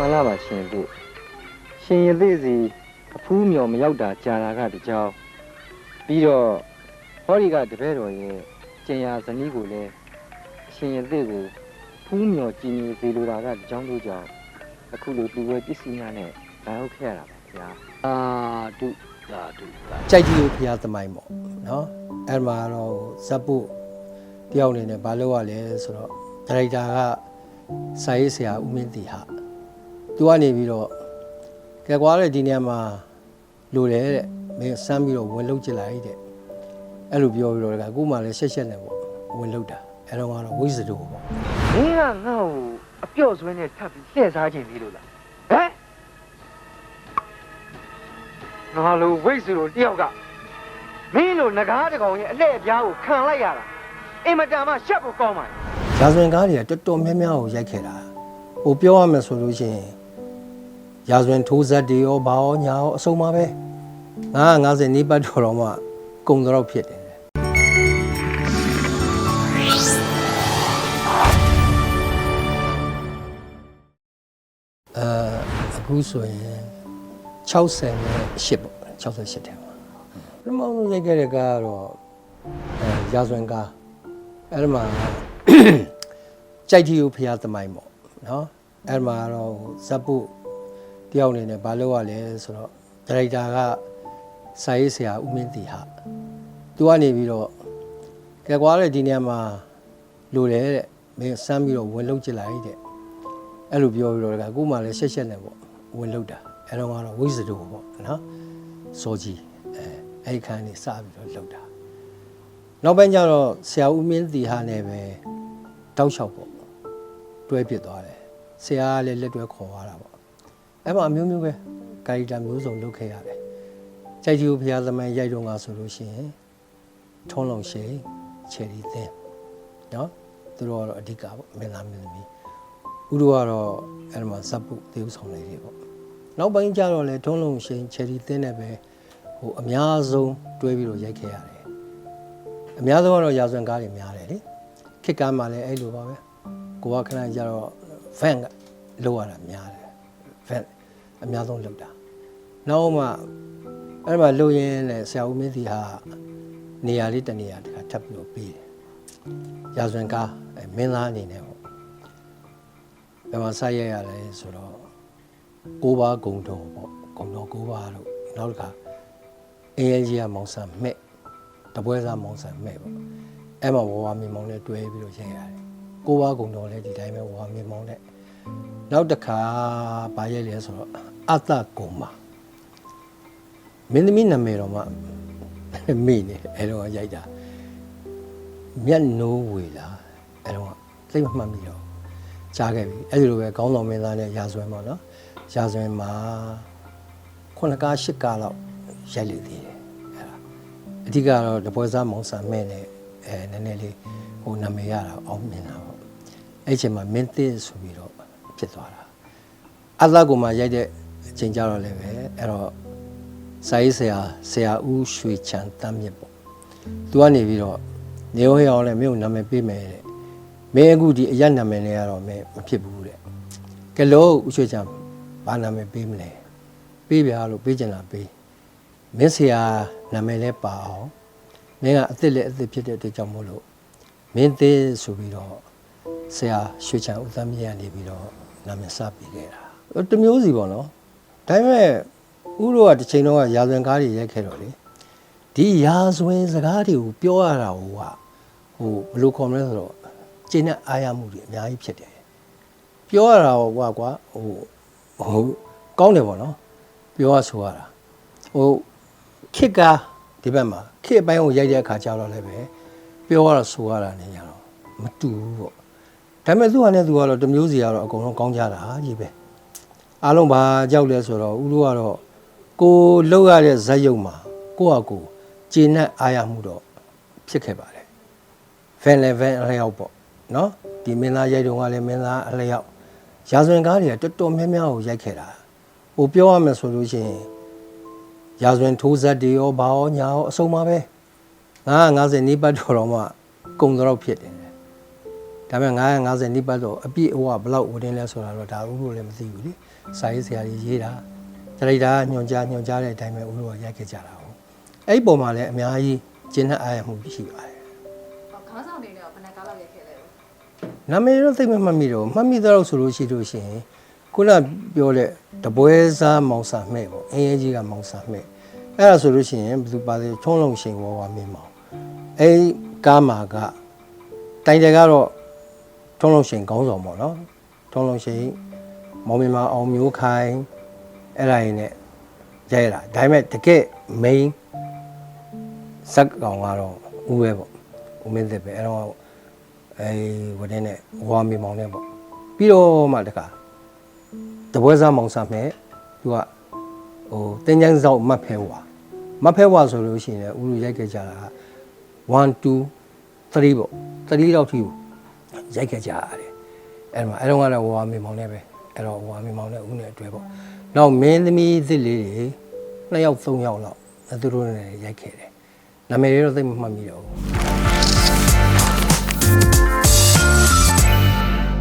မှန်လားပါရှင်တို့ရှင်ရသေးစီအဖူးမြော်မရောက်တာကြာတာကတကြောင်ပြီးတော့ဟောဒီကတပည့်တော်ရဲ့ကျင်ယာဇနီးကိုလည်းရှင်ရသေးကိုဖူးမြော်ကြည်ညိုစေလိုတာကတကြောင်တို့ကြောင့်အခုလိုလူဝဲပစ္စည်းများနဲ့လာရောက်ခဲ့ရတာပါဗျာအာဒုသာဒုကြိုက်ကြီးကိုဖျားသမိုင်းပေါ့နော်အဲ့မှာတော့ဇက်ပုတယောက်အနေနဲ့ဘာလုပ်ရလဲဆိုတော့ဒါရိုက်တာကစာရေးဆရာဦးမင်းတီဟာ သူကနေပြီးတော့ကဲကွာတဲ့ဒီနေရာမှာလိုတယ်တဲ့မင်းစမ်းပြီးတော့ဝင်လုတ်ကြည့်လိုက်တဲ့အဲ့လိုပြောပြီးတော့အခုမှလည်းရှက်ရှက်နေပေါ့ဝင်လုတ်တာအဲ့တော့ကတော့ဝိဇ္ဇတိုပေါ့မင်းကငါ့ကိုအပြော့ဆွဲနဲ့ထပ်ပြီးလှည့်စားခြင်းသေးလို့လားဟမ်ငါလိုဝိတ်စုလိုတယောက်ကမင်းလိုငကားတကောင်ရဲ့အလှည့်အပြားကိုခံလိုက်ရတာအင်မတန်မှရှက်ဖို့ကောင်းပါလေရာဇဝင်ကားတွေကတော်တော်များများကိုရိုက်ခဲ့တာဟိုပြောရမယ်ဆိုလို့ရှိရင် ရာဇဝင်ထိုးဇက်တွေရောဘာရောညာရောအစုံပါပဲ950နီးပတ်တော်တော့မှကုံတော့ဖြစ်တယ်အဲအခုဆိုရင်60နဲ့8ပေါ့68တယ်ပါပထမဆုံးရိုက်ခဲ့တဲ့ကားကတော့အဲရာဇဝင်ကားအဲ့ဒီမှာကြိုက်တီကိုဖျားသမိုင်းပေါ့နော်အဲ့မှာတော့ဇက်ပုတ ယောက်အနေနဲ့ဘာလုပ်ရလဲဆိုတော့ဒါရိုက်တာကစာရေးဆရာဦးမင်းတီဟာသူကနေပြီးတော့ကဲကွာတဲ့ဒီနေရာမှာလိုတယ်တဲ့မင်းစမ်းပြီးတော့ဝင်လုတ်ကြည့်လိုက်တဲ့အဲ့လိုပြောပြီးတော့အခုမှလည်းရှက်ရှက်နေပေါ့ဝင်လုတ်တာအဲ့တော့ကတော့ဝိဇ္ဇတိုပေါ့နော်စောကြီးအဲအဲ့ဒီခန်းနေစပြီးတော့လုတ်တာနောက်ပိုင်းကျတော့ဆရာဦးမင်းတီဟာနဲ့ပဲတောက်လျှောက်ပေါ့တွဲပြစ်သွားတယ်ဆရာကလည်းလက်တွဲခေါ်သွားတာပေါ့ အဲ့မှာအမျိုးမျိုးပဲကာရီတာမျိုးစုံလုပ်ခဲ့ရတယ်ကြိုက်ကြီးကိုဖျားသမိုင်းရိုက်တော့ငါဆိုလို့ရှိရင်ထုံးလုံးရှိန်ချယ်ရီသင်းနော်သူတို့ကတော့အဓိကပေါ့မင်းသားမင်းသမီးဥတို့ကတော့အဲ့မှာဇက်ပုသေဥဆောင်လေးတွေပေါ့နောက်ပိုင်းကျတော့လေထုံးလုံးရှိန်ချယ်ရီသင်းနဲ့ပဲဟိုအများဆုံးတွဲပြီးတော့ရိုက်ခဲ့ရတယ်အများဆုံးကတော့ရာဇဝင်ကားတွေများတယ်လေခစ်ကားမှလည်းအဲ့လိုပါပဲကိုကခဏကြတော့ van ကလောက်ရတာများတယ် van အများဆုံးလောက်တာနောက်မှအဲ့မှာလုံရင်းနဲ့ဆရာဦးမင်းစီဟာနေရာလေးတနေရာတခါထပ်ပြီးတော့ပြီးတယ်ရာဇဝင်ကားအဲ့မင်းသားအနေနဲ့ပေါ့ဘယ်မှာဆက်ရရလဲဆိုတော့ကိုးပါးဂုံတော်ပေါ့ဂုံတော်ကိုးပါးတို့နောက်တစ်ခါအင်းရဲကြီးကမောင်ဆန်မဲ့တပွဲစားမောင်ဆန်မဲ့ပေါ့အဲ့မှာဝဝမြေမောင်နဲ့တွဲပြီးတော့ရိုက်ရတယ်။ကိုဝါကုံတော်လည်းဒီတိုင်းပဲဝဝမြေမောင်နဲ့ နောက်တစ်ခါဗာရိုက်လဲဆိုတော့အတ္တကုံမှာမင်းသမီးနာမည်တော်မှမေ့နေအဲ့တော့ရိုက်တာမြတ်နိုးဝေလာအဲ့တော့သိမမှတ်မိတော့ကြားခဲ့ပြီအဲ့ဒီလိုပဲခေါင်းဆောင်မင်းသားနဲ့ရာဇဝင်ပေါ့နော်ရာဇဝင်မှာခုနှစ်ကားရှစ်ကားလောက်ရိုက်လိမ့်သေးတယ်အဲ့ဒါအဓိကတော့တပွဲစားမောင်ဆန်မဲ့နဲ့အဲနည်းနည်းလေးဟိုနာမည်ရတာအောင်မြင်တာပေါ့အဲ့ချိန်မှာမင်းသစ်ဆိုပြီးတော့ ဖြစ်သွားတာအသကူမှာရိုက်တဲ့အချိန်ကြတော့လည်းပဲအဲ့တော့စာရေးဆရာဆရာဦးရွှေချန်တမ်းမြစ်ပေါ့သူကနေပြီးတော့နေရောရောလည်းမင်းကိုနာမည်ပေးမယ်တဲ့မင်းအခုဒီအရက်နာမည်နဲ့ကတော့မင်းမဖြစ်ဘူးတဲ့ကဲလို့ဦးရွှေချန်ဘာနာမည်ပေးမလဲပေးပြလို့ပေးချင်တာပေးမင်းဆရာနာမည်လည်းပါအောင်မင်းကအစ်စ်လည်းအစ်စ်ဖြစ်တဲ့အတွက်ကြောင့်မို့လို့မင်းသေးဆိုပြီးတော့ဆရာရွှေချံဦးသမီးရနေပြီးတော့ နာမည်စပြီးခဲ့တာတမျိုးစီပေါ့နော်ဒါပေမဲ့ဥရောကတစ်ချိန်တော့ရာဇဝင်ကားတွေရိုက်ခဲ့တော့လေဒီရာဇဝင်စကားတွေကိုပြောရတာဟိုကဟိုဘယ်လိုခေါ်မလဲဆိုတော့ကျင့်တဲ့အားရမှုတွေအများကြီးဖြစ်တယ်ပြောရတာဟိုကွာကွာဟိုဟိုကောင်းတယ်ပေါ့နော်ပြောရဆိုရတာဟိုခစ်ကားဒီဘက်မှာခစ်အပိုင်းကိုရိုက်တဲ့အခါကျတော့လည်းပဲပြောရတာဆိုရတာနေရတော့မတူဘူးပေါ့ ဒါပေမဲ့သူကလည်းသူကတော့တစ်မျိုးစီကတော့အကုန်လုံးကောင်းကြတာကြီးပဲအားလုံးဘာကြောက်လဲဆိုတော့ဦးတို့ကတော့ကိုလောက်ရတဲ့ဇက်ယုံမှာကိုယ့်ဟာကိုယ်ကျေနပ်အားရမှုတော့ဖြစ်ခဲ့ပါတယ်ဗန်လေဗန်အလျောက်ပေါ့နော်ဒီမင်းသားရိုက်တုံကလည်းမင်းသားအလျောက်ရာဇဝင်ကားတွေကတော်တော်များများကိုရိုက်ခဲ့တာဟိုပြောရမယ်ဆိုလို့ရှိရင်ရာဇဝင်ထိုးဇက်တွေရောဘာရောညာရောအစုံပါပဲ950နီးပတ်တော်တော့မှကုံတော့ဖြစ်တယ် ဒါပေမဲ့950နိပတ်တော့အပြည့်အဝဘယ်လောက်ဝင်လဲဆိုတာတော့ဒါဥလို့လည်းမသိဘူးလေစာရေးဆရာကြီးရေးတာဒါလိုက်တာညွန်ကြားညွန်ကြားတဲ့အတိုင်းပဲဥလို့ရိုက်ခဲ့ကြတာဟုတ်အဲ့ဒီပုံမှာလည်းအများကြီးကျင်းတဲ့အားရမှုရှိပါတယ်ခေါင်းဆောင်တွေနဲ့ဘယ်နှကားလောက်ရိုက်ခဲ့လဲနာမည်တော့သိမမှတ်မိတော့မှတ်မိတော့ဆိုလို့ရှိလို့ရှိရင်ခုနပြောတဲ့တပွဲစားမောင်စာမဲ့ပေါ့အင်းရဲကြီးကမောင်စာမဲ့အဲ့ဒါဆိုလို့ရှိရင်ဘယ်သူပါလဲချုံးလုံးရှင်ဝဝမင်းမောင်အဲ့ဒီကားမှာကတိုင်တယ်ကတော့ ထုံးလုံးရှင်ခေါင်းဆောင်ပေါ့နော်ထုံးလုံးရှင်မောင်မင်းမအောင်မျိုးခိုင်အဲ့ဒါရင်းနဲ့ရိုက်လာဒါပေမဲ့တကယ် main ဇက်ကောင်ကတော့ဦးပဲပေါ့ဦးမင်းသက်ပဲအဲ့တော့အဲဝတဲ့နဲ့ဝါမီမောင်နဲ့ပေါ့ပြီးတော့မှတခါတပွဲစားမောင်စားမဲ့သူကဟိုတင်းချမ်းစောက်မတ်ဖဲဝါမတ်ဖဲဝါဆိုလို့ရှိရင်လည်းဥလူရိုက်ခဲ့ကြတာ1 2 3ပေါ့3လောက်ထိကို ရိုက်ခဲ့ကြရတယ်အဲ့မှာအဲ့တော့ကတော့ဝါမီမောင်နဲ့ပဲအဲ့တော့ဝါမီမောင်နဲ့ဦးနဲ့အတွဲပေါ့နောက်မင်းသမီးသစ်လေးတွေ2ယောက်3ယောက်လောက်သူတို့နဲ့ရိုက်ခဲ့တယ်နာမည်တွေတော့သိမမှတ်မိတော့ဘူး